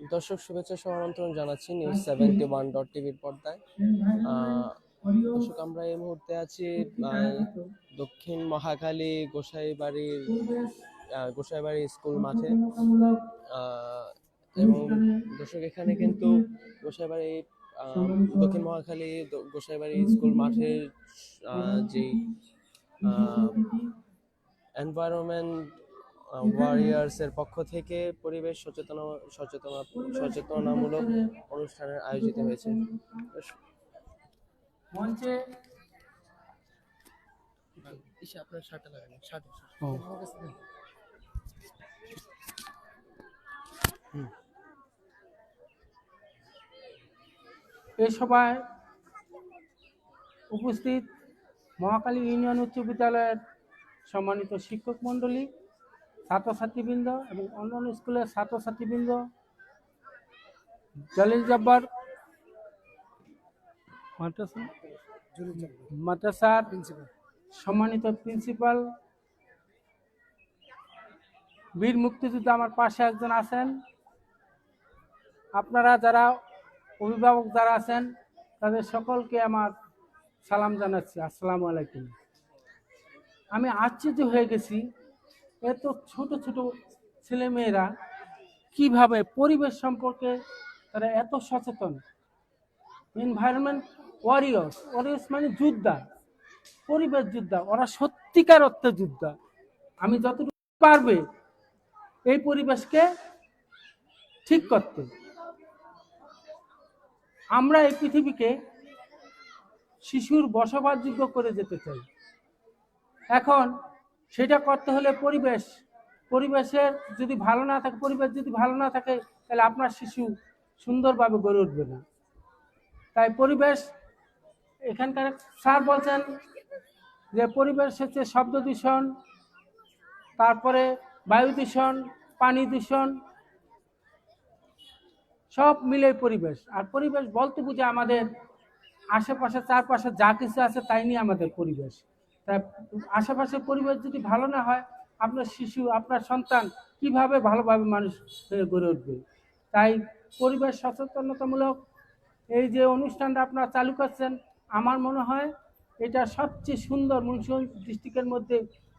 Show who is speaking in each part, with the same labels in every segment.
Speaker 1: দর্শক শুভেচ্ছা সহ আমন্ত্রণ জানাচ্ছি নিউজ সেভেন্টি ওয়ান ডট টিভির পর্দায়। দর্শক, আমরা এই মুহূর্তে আছি দক্ষিণ মহাখালী গোসাইবাড়ির গোসাইবাড়ি স্কুল মাঠে। এবং দর্শক, এখানে কিন্তু গোসাইবাড়ি দক্ষিণ মহাখালী গোসাইবাড়ি স্কুল মাঠের যে এনভায়রনমেন্ট ওয়ারিয়ার্স এর পক্ষ থেকে পরিবেশ সচেতন সচেতন সচেতনামূলক অনুষ্ঠানের আয়োজিত হয়েছে।
Speaker 2: মঞ্চে
Speaker 1: ইসে আপনার শার্টে লাগানো শার্টে
Speaker 2: এ সভায় উপস্থিত মহাকালী ইউনিয়ন উচ্চ বিদ্যালয়ের সম্মানিত শিক্ষক মণ্ডলী ছাত্রছাত্রীবৃন্দ এবং অন্যান্য স্কুলের ছাত্রছাত্রীবৃন্দ জলিল জব্বার মাদ্রাসা মাদ্রাসার সম্মানিত প্রিন্সিপাল বীর মুক্তিযোদ্ধা আমার পাশে একজন আছেন। আপনারা যারা অভিভাবক যারা আছেন তাদের সকলকে আমার সালাম জানাচ্ছি। আসসালামু আলাইকুম। আমি আশ্চর্য হয়ে গেছি এত ছোট ছোট ছেলেমেয়েরা কীভাবে পরিবেশ সম্পর্কে তারা এত সচেতন? এনভায়রনমেন্ট ওয়ারিয়র্স ওয়ারিয়র্স মানে যোদ্ধা, পরিবেশ যোদ্ধা, ওরা সত্যিকার অর্থে যোদ্ধা। আমি যতটুকু পারবে এই পরিবেশকে ঠিক করতে। আমরা এই পৃথিবীকে শিশুর বসবাসযোগ্য করে যেতে চাই। এখন সেটা করতে হলে পরিবেশ, পরিবেশের যদি ভালো না থাকে, পরিবেশ যদি ভালো না থাকে, তাহলে আপনার শিশু সুন্দরভাবে গড়ে উঠবে না। তাই পরিবেশ, এখানকার স্যার বলছেন যে পরিবেশ হচ্ছে শব্দ দূষণ, তারপরে বায়ু দূষণ, পানি দূষণ, সব মিলে পরিবেশ। আর পরিবেশ বলতে বুঝে আমাদের আশেপাশে, চারপাশে যা কিছু আছে তাই নিয়ে আমাদের পরিবেশ। তাই আশেপাশে পরিবেশ যদি ভালো না হয়, আপনার শিশু, আপনার সন্তান কীভাবে ভালোভাবে মানুষ গড়ে উঠবে? তাই পরিবেশ সচেতনতামূলক এই যে অনুষ্ঠানটা আপনারা চালু করছেন, আমার মনে হয় এটা সবচেয়ে সুন্দর মুন্সিগঞ্জ ডিস্ট্রিক্টের মধ্যে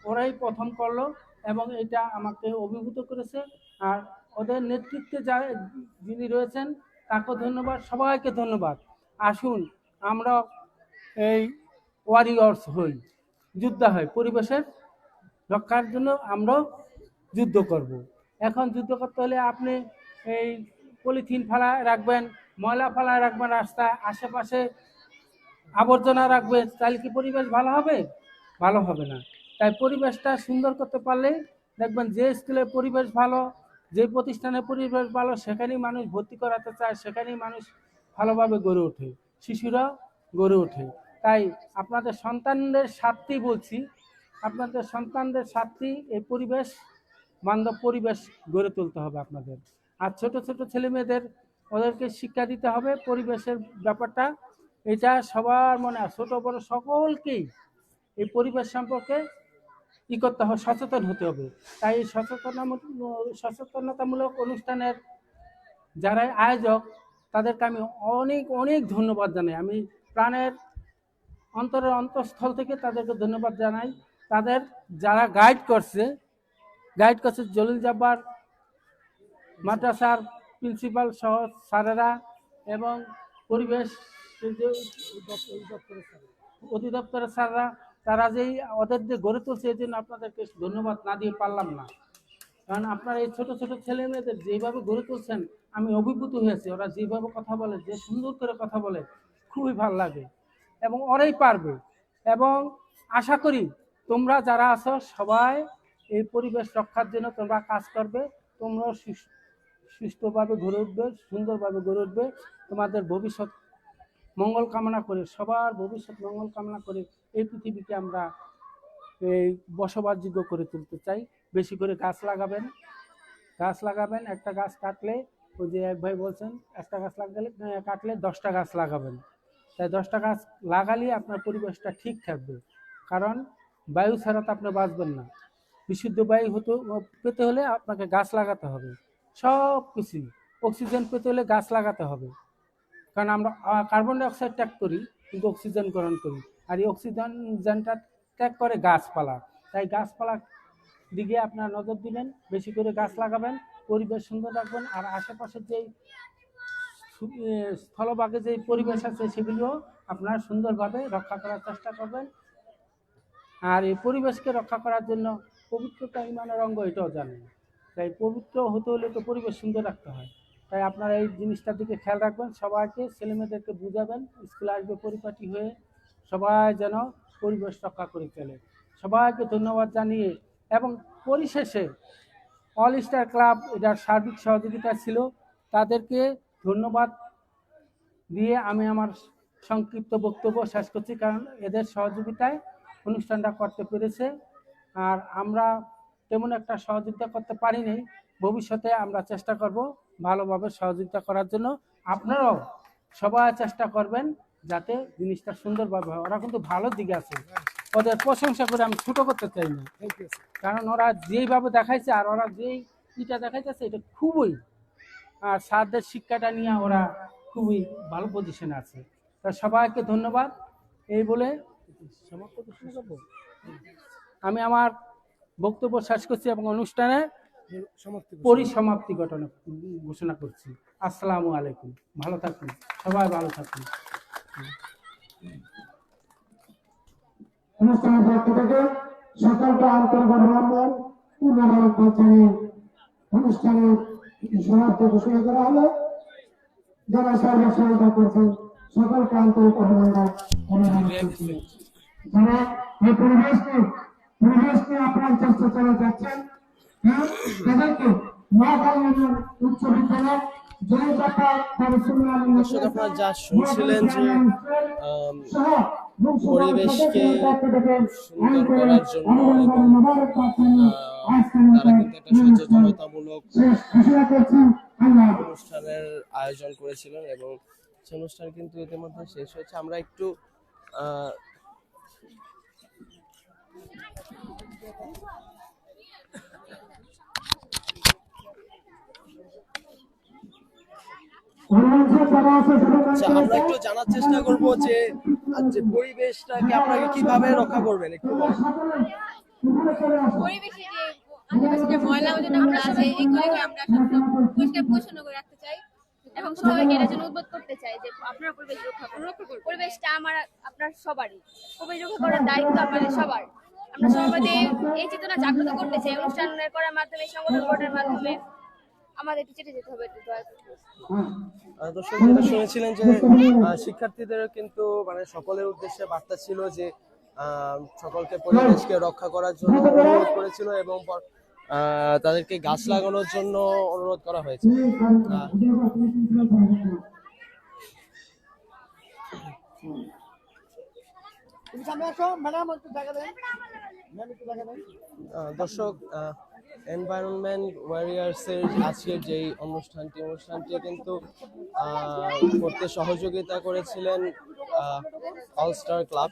Speaker 2: ওরাই প্রথম করল এবং এটা আমাকে অভিভূত করেছে। আর ওদের নেতৃত্বে যা, যিনি রয়েছেন তাকে ধন্যবাদ, সবাইকে ধন্যবাদ। আসুন আমরা এই ওয়ারিয়র্স হই। যোদ্ধা হয়, পরিবেশের রক্ষার জন্য আমরা যুদ্ধ করব। এখন যুদ্ধ করতে হলে আপনি এই পলিথিন ফেলা রাখবেন, ময়লা ফেলা রাখবেন রাস্তায় আশেপাশে আবর্জনা রাখবেন, তাহলে কি পরিবেশ ভালো হবে? ভালো হবে না। তাই পরিবেশটা সুন্দর করতে পারলে দেখবেন যে স্কুলের পরিবেশ ভালো, যে প্রতিষ্ঠানের পরিবেশ ভালো, সেখানেই মানুষ ভর্তি করাতে চায়, সেখানেই মানুষ ভালোভাবে গড়ে ওঠে শিশুরা গড়ে ওঠে। তাই আপনাদের সন্তানদের স্বার্থেই বলছি, আপনাদের সন্তানদের স্বার্থেই এই পরিবেশ, বান্ধব পরিবেশ গড়ে তুলতে হবে আপনাদের। আর ছোট ছোট ছেলে মেয়েদের, ওদেরকে শিক্ষা দিতে হবে পরিবেশের ব্যাপারটা। এটা সবার মনে ছোট বড় সকলকেই এই পরিবেশ সম্পর্কে ই করতে হবে, সচেতন হতে হবে। তাই এই সচেতনামূলক সচেতনতামূলক অনুষ্ঠানের যারা আয়োজক, তাদেরকে আমি অনেক অনেক ধন্যবাদ জানাই। আমি প্রাণের অন্তরের অন্তঃস্থল থেকে তাদেরকে ধন্যবাদ জানাই। তাদের যারা গাইড করছে গাইড করছে জলিল জাব্বার, মাদ্রাসার প্রিন্সিপাল সহ স্যারেরা এবং পরিবেশ অধিদপ্তরের স্যাররা, তারা যেই ওদের যে গড়ে তুলছে এই জন্য আপনাদেরকে ধন্যবাদ না দিয়ে পারলাম না। কারণ আপনারা এই ছোট ছোট ছেলে মেয়েদের যেভাবে গড়ে তুলছেন, আমি অভিভূত হয়েছি। ওরা যেভাবে কথা বলে, যে সুন্দর করে কথা বলে, খুবই ভালো লাগে। এবং ওরাই পারবে। এবং আশা করি তোমরা যারা আছো সবাই এই পরিবেশ রক্ষার জন্য তোমরা কাজ করবে। তোমরা সুস- সুস্থভাবে গড়ে উঠবে, সুন্দরভাবে গড়ে উঠবে। তোমাদের ভবিষ্যৎ মঙ্গল কামনা করে, সবার ভবিষ্যৎ মঙ্গল কামনা করে এই পৃথিবীকে আমরা এই বসবাসযোগ্য করে তুলতে চাই। বেশি করে গাছ লাগাবেন। গাছ লাগাবেন, একটা গাছ কাটলে, ওই যে এক ভাই বলছেন, একটা গাছ লাগালে, কাটলে দশটা গাছ লাগাবেন। তাই দশটা গাছ লাগালে আপনার পরিবেশটা ঠিক থাকবে। কারণ বায়ু ছাড়া তো আপনি বাঁচবেন না। বিশুদ্ধ বায়ু হতে, পেতে হলে আপনাকে গাছ লাগাতে হবে। সব কিছুই। অক্সিজেন পেতে হলে গাছ লাগাতে হবে। কারণ আমরা কার্বন ডাই অক্সাইড ত্যাগ করি, কিন্তু অক্সিজেন গ্রহণ করি। আর এই অক্সিজেন অক্সিজেনটা ত্যাগ করে গাছপালা। তাই গাছপালা দিকে আপনার নজর দিবেন, বেশি করে গাছ লাগাবেন, পরিবেশ সুন্দর রাখবেন, আর আশেপাশের যেই স্থলভাগে যে পরিবেশ আছে সেগুলিও আপনারা সুন্দরভাবে রক্ষা করার চেষ্টা করবেন। আর এই পরিবেশকে রক্ষা করার জন্য পবিত্রতা ইমানের অঙ্গ এটাও জানেন। তাই পবিত্র হতে হলে তো পরিবেশ সুন্দর রাখতে হয়। তাই আপনারা এই জিনিসটার দিকে খেয়াল রাখবেন, সবাইকে, ছেলেমেয়েদেরকে বুঝাবেন, স্কুলে আসবে পরিপাটি হয়ে সবাই যেন পরিবেশ রক্ষা করে চলে। সবাইকে ধন্যবাদ জানিয়ে এবং পরিশেষে অল স্টার ক্লাব এটার সার্বিক সহযোগিতা ছিল, তাদেরকে ধন্যবাদ দিয়ে আমি আমার সংক্ষিপ্ত বক্তব্য শেষ করছি কারণ এদের সহযোগিতায় অনুষ্ঠানটা করতে পেরেছে। আর আমরা তেমন একটা সহযোগিতা করতে পারিনি ভবিষ্যতে আমরা চেষ্টা করব ভালোভাবে সহযোগিতা করার জন্য। আপনারাও সবাই চেষ্টা করবেন যাতে জিনিসটা সুন্দরভাবে হয়। ওরা কিন্তু ভালো দিকে আছে। ওদের প্রশংসা করে আমি ছোটো করতে চাই না কারণ ওরা যেইভাবে দেখাইছে আর ওরা যেই ইটা দেখাইতেছে এটা খুবই আর স্যারদের শিক্ষাটা নিয়ে ওরা খুবই ভালো পজিশনে আছে। তা সবাইকে ধন্যবাদ। এই বলে? আমি আমার বক্তব্য শেষ করছি এবং অনুষ্ঠানে পরিসমাপ্তি ঘটনা ঘোষণা করছি। আসসালামু আলাইকুম। ভালো থাকুন। সবাই ভালো থাকুন।
Speaker 3: অনুষ্ঠানের পক্ষ থেকে সকলকে আন্তরিক অনুষ্ঠানের সমাপ্তি ঘোষণা করা হলো যারা সর্ব সহায়তা করছেন সকলকে আন্তরিক অভিনন্দন যারা এই পরিবেশকে পরিবেশকে আপনার চেষ্টা চালিয়ে যাচ্ছেন তাদেরকে উচ্চ বিদ্যালয়
Speaker 1: দর্শক আপনারা পরিবেশকে সুন্দর করার জন্য তারা কিন্তু একটা সচেতনতামূলক অনুষ্ঠানের আয়োজন করেছিলেন এবং সেই অনুষ্ঠান কিন্তু ইতিমধ্যে শেষ হয়েছে আমরা একটু আচ্ছা আমরা একটু জানার চেষ্টা করব যে পরিবেশটাকে আপনাকে কীভাবে রক্ষা করবেন একটু।
Speaker 4: আমরা এই জাগ্রত করতে চাই, অনুষ্ঠানের করার মাধ্যমে, সংগঠন মাধ্যমে। আমাদের যেতে হবে
Speaker 1: শুনেছিলেন যে শিক্ষার্থীদের কিন্তু মানে সকলের উদ্দেশ্যে বার্তা ছিল যে সকলকে পরিবেশকে রক্ষা করার জন্য অনুরোধ করেছিল এবং তাদেরকে গাছ লাগানোর জন্য অনুরোধ করা হয়েছে। দর্শক এনভায়রনমেন্ট ওয়ারিয়ার্সের আজকের যেই অনুষ্ঠানটি অনুষ্ঠানটি কিন্তু করতে সহযোগিতা করেছিলেন অল স্টার ক্লাব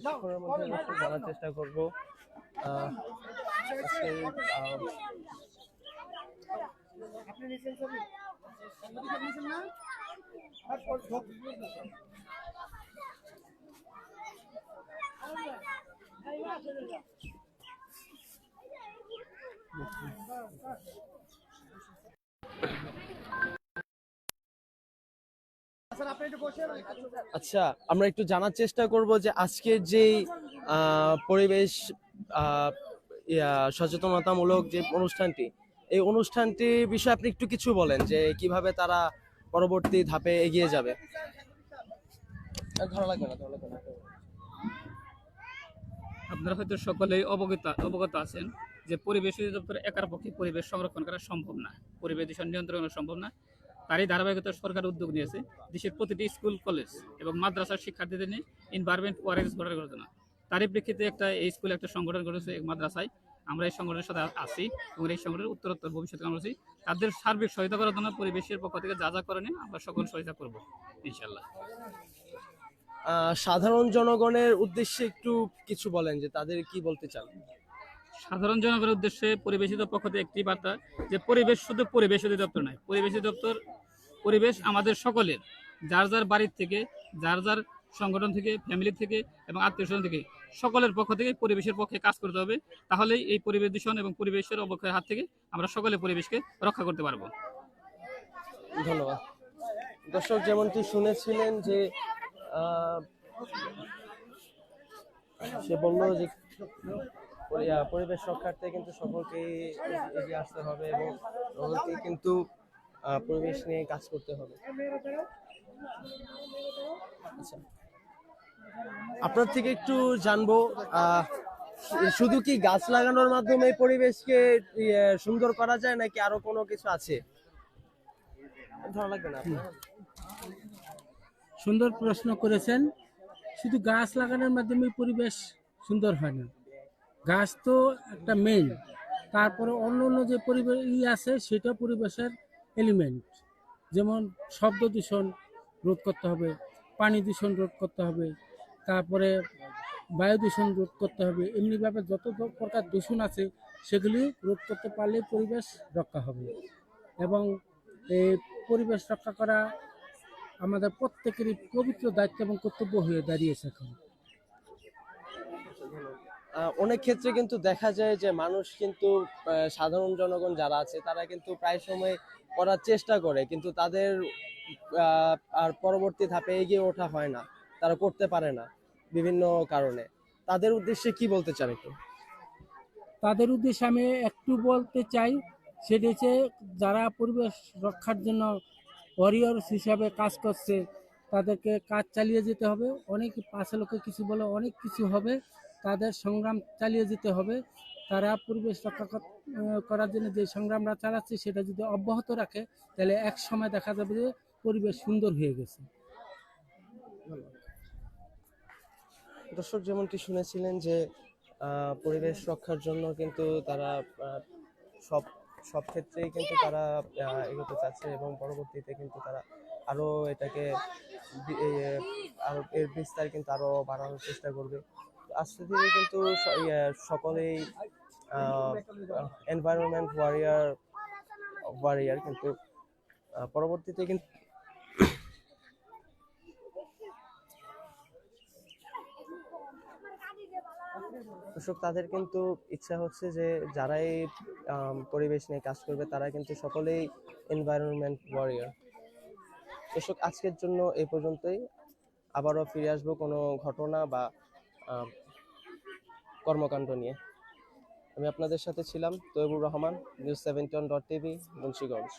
Speaker 1: কিছুক্ষণের মধ্যে জানার চেষ্টা করব। আজকের, আহ, আচ্ছা আমরা একটু জানার চেষ্টা করব যে আজকের যেই আহ, পরিবেশ সচেতনতামূলক যে অনুষ্ঠানটি এই অনুষ্ঠানটির বিষয়ে আপনি একটু কিছু বলেন যে কীভাবে তারা পরবর্তী ধাপে এগিয়ে যাবে।
Speaker 5: আপনারা হয়তো সকলেই অবগত অবগত আছেন যে পরিবেশ অধিদপ্তর একার পক্ষে পরিবেশ সংরক্ষণ করা সম্ভব না। পরিবেশ দূষণ নিয়ন্ত্রণ করা সম্ভব না। তারই ধারাবাহিকতা সরকার উদ্যোগ নিয়েছে। দেশের প্রতিটি স্কুল কলেজ এবং মাদ্রাসার শিক্ষার্থীদের নিয়ে এনভায়রনমেন্ট ওয়ারেন্স গঠন করার জন্য তারই প্রেক্ষিতে একটা এই স্কুলে একটা সংগঠন করেছে এই মাদ্রাসায়। আমরা এই সংগঠনের সাথে আছি এবং এই সংগঠনের উত্তরোত্তর ভবিষ্যতে আমরা আছি। তাদের সার্বিক সহায়তা করার জন্য পরিবেশের পক্ষ থেকে যা যা করে আমরা সকল সহায়তা করব ইনশাল্লাহ
Speaker 1: সাধারণ জনগণের উদ্দেশ্যে একটু কিছু বলেন যে তাদের কি বলতে চান?
Speaker 5: সাধারণ জনগণের উদ্দেশ্যে পরিবেশ অধিদপ্তর পক্ষ থেকে একটি বার্তা যে পরিবেশ শুধু পরিবেশ অধিদপ্তর নয় পরিবেশ অধিদপ্তর পরিবেশ আমাদের সকলের। যার যার বাড়ির থেকে, যার যার সংগঠন থেকে ফ্যামিলি থেকে এবং আত্মীয় স্বজন থেকে সকলের পক্ষ থেকে পরিবেশের পক্ষে কাজ করতে হবে। তাহলেই এই পরিবেশ দূষণ এবং পরিবেশের অবক্ষয়ের হাত থেকে আমরা সকলে পরিবেশকে রক্ষা করতে পারব।
Speaker 1: ধন্যবাদ। দর্শক, যেমনটি শুনেছিলেন যে সে বলল যে, পরি- পরিবেশ রক্ষার্থে কিন্তু সকলকে এগিয়ে আসতে হবে এবং সকলকে কিন্তু পরিবেশ নিয়ে কাজ করতে হবে। আচ্ছা। আপনার থেকে একটু জানব শুধু কি গাছ লাগানোর মাধ্যমে পরিবেশকে ইয়ে, সুন্দর করা যায় নাকি আরও কোনো কিছু আছে?
Speaker 2: সুন্দর প্রশ্ন করেছেন। শুধু গাছ লাগানোর মাধ্যমে পরিবেশ সুন্দর হয় না। গাছ তো একটা মেইন তারপরে অন্য অন্য যে পরিবেশ ই আছে সেটা পরিবেশের এলিমেন্ট যেমন শব্দ দূষণ রোধ করতে হবে, পানি দূষণ রোধ করতে হবে, তারপরে বায়ু দূষণ রোধ করতে হবে, এমনিভাবে যত প্রকার দূষণ আছে সেগুলি রোধ করতে পারলে পরিবেশ রক্ষা হবে। এবং এই পরিবেশ রক্ষা করা আমাদের প্রত্যেকেরই পবিত্র দায়িত্ব এবং কর্তব্য হয়ে দাঁড়িয়েছে এখন।
Speaker 1: অনেক ক্ষেত্রে কিন্তু দেখা যায় যে মানুষ কিন্তু সাধারণ জনগণ যারা আছে, তারা কিন্তু প্রায় সময় করার চেষ্টা করে, কিন্তু তাদের আর পরবর্তী ধাপে এগিয়ে ওঠা হয় না, তারা করতে পারে না বিভিন্ন কারণে। তাদের উদ্দেশ্যে কি বলতে চান একটু?
Speaker 2: তাদের উদ্দেশ্যে আমি একটু বলতে চাই, সেটি হচ্ছে যারা পরিবেশ রক্ষার জন্য ওয়ারিয়র্স হিসাবে কাজ করছে, তাদেরকে কাজ চালিয়ে যেতে হবে, অনেক পাশে লোকে কিছু বলে অনেক কিছু হবে। তাদের সংগ্রাম চালিয়ে যেতে হবে। তারা পরিবেশ রক্ষা করার জন্য যে সংগ্রামটা চালাচ্ছে সেটা যদি অব্যাহত রাখে, তাহলে এক সময় দেখা যাবে যে পরিবেশ সুন্দর হয়ে গেছে।
Speaker 1: দর্শক যেমনটি শুনেছিলেন যে পরিবেশ রক্ষার জন্য কিন্তু তারা সব সব ক্ষেত্রেই কিন্তু তারা এগোতে চাচ্ছে এবং পরবর্তীতে কিন্তু তারা আরও এটাকে আরও এর বিস্তার কিন্তু আরও বাড়ানোর চেষ্টা করবে। আস্তে ধীরে কিন্তু ইয়ে, সকলেই এনভায়রনমেন্ট ওয়ারিয়ার ওয়ারিয়ার কিন্তু পরবর্তীতে কিন্তু দর্শক তাদের কিন্তু ইচ্ছা হচ্ছে যে যারাই পরিবেশ নিয়ে কাজ করবে তারা কিন্তু সকলেই এনভায়রনমেন্ট ওয়ারিয়ার দর্শক আজকের জন্য এই পর্যন্তই। আবারও ফিরে আসব কোনো ঘটনা বা কর্মকাণ্ড নিয়ে। আমি আপনাদের সাথে ছিলাম Taibur Rahman news seventy dot TV Munshiganj.